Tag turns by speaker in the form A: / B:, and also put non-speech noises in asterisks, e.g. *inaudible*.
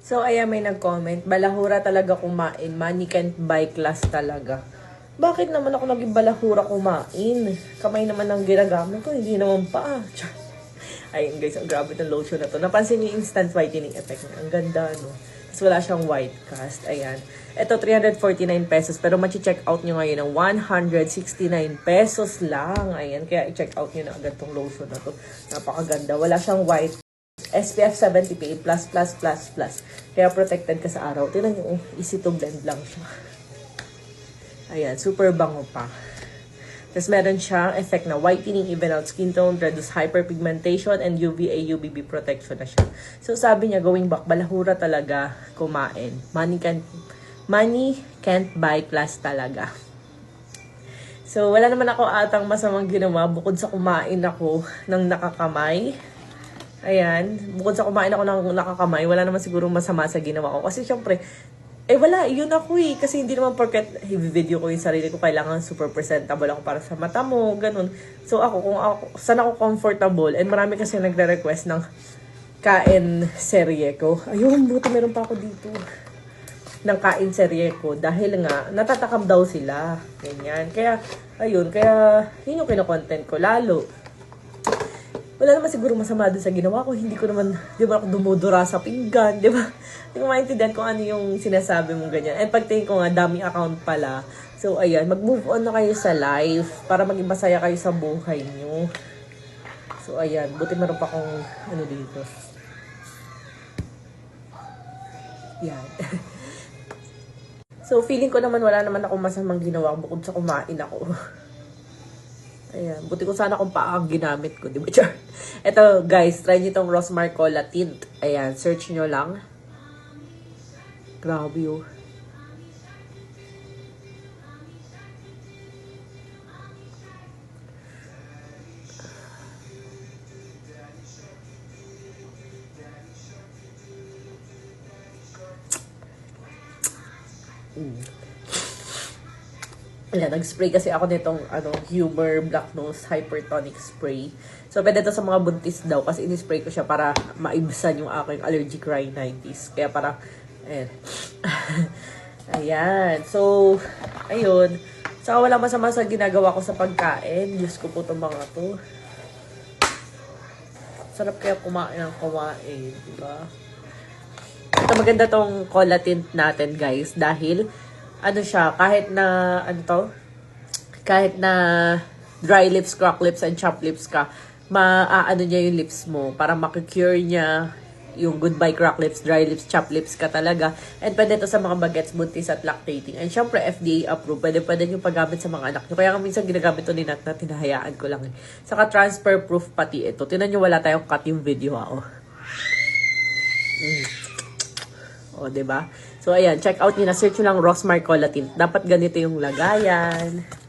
A: So, ayan, may nag-comment. Balahura talaga kumain. Money can't buy class talaga. Bakit naman ako naging balahura kumain? Kamay naman ang ginagamit ko, hindi naman pa. Ayun guys, ang grabe ng lotion na to. Napansin niyo instant whitening effect niya. Ang ganda, no? Tapos wala siyang white cast. Ayan. Ito, 349 pesos. Pero machi-check out nyo ngayon ng 169 pesos lang. Ayan. Kaya i-check out nyo na agad tong lotion na to. Napakaganda. Wala siyang white SPF 70 PA+++++. Kaya protected ka sa araw. Tingnan nyo, oh, easy to blend lang siya. Ayan, super bango pa. Tapos meron siyang effect na whitening, even out skin tone, reduce hyperpigmentation, and UVA, UVB protection na siya. So sabi niya, going back, balahura talaga kumain. Money can't, money can't buy class talaga. So wala naman ako atang masamang ginawa bukod sa kumain ako ng nakakamay. Ayan, bukod sa kumain ako ng nakakamay, wala naman siguro masama sa ginawa ko. Kasi syempre, eh wala, yun ako eh. Kasi hindi naman porket video ko yung sarili ko, kailangan super presentable ako para sa mata mo, ganun. So ako, kung ako, saan ako comfortable, and marami kasi nagre-request ng kain serye ko. Ayun, buti meron pa ako dito ng kain serye ko dahil nga natatakam daw sila. Ganyan. Kaya, ayun, kaya yun yung kinokontent ko lalo wala naman siguro masama dun sa ginawa ko. Hindi ko naman, di ba ako dumudura sa pinggan, di ba? Hindi ko maintindihan kung ano yung sinasabi mong ganyan. And pagtingin ko nga, dami account pala. So, ayan, mag-move on na kayo sa life para maging masaya kayo sa buhay nyo. So, ayan, buti meron pa akong ano dito. Yan. *laughs* so, feeling ko naman wala naman akong masamang ginawa bukod sa kumain ako. *laughs* Ayan. Buti ko sana kung paang ginamit ko. Di ba, *laughs* Char? Ito, guys. Try nyo itong Rosmar Cola Tint. Ayan. Search nyo lang. Grabe oh. Mm. Ayan, nag-spray kasi ako nitong ano, Humor Black Nose Hypertonic Spray. So, pwede to sa mga buntis daw kasi in-spray ko siya para maibsan yung aking allergic rhinitis. Kaya parang, ayan. *laughs* ayan. So, ayun. Saka wala masama sa ginagawa ko sa pagkain. Diyos ko po itong mga to. Sarap kaya kumain ng kumain, di ba? Ito maganda tong cola tint natin, guys, dahil ano siya, kahit na, ano to? Kahit na dry lips, crack lips, and chop lips ka, maaano niya yung lips mo para makicure niya yung goodbye crack lips, dry lips, chop lips ka talaga. And pwede to sa mga bagets, buntis at lactating. And syempre, FDA approved. Pwede pwede yung paggamit sa mga anak nyo. Kaya minsan ginagamit to ni Nat na tinahayaan ko lang. Eh. Saka transfer proof pati ito. Tinan nyo, wala tayong cut yung video ha. Oh. Mm. O, ba? diba? So, ayan, check out nyo na. Search nyo lang Rosmar Cola Tint. Dapat ganito yung lagayan.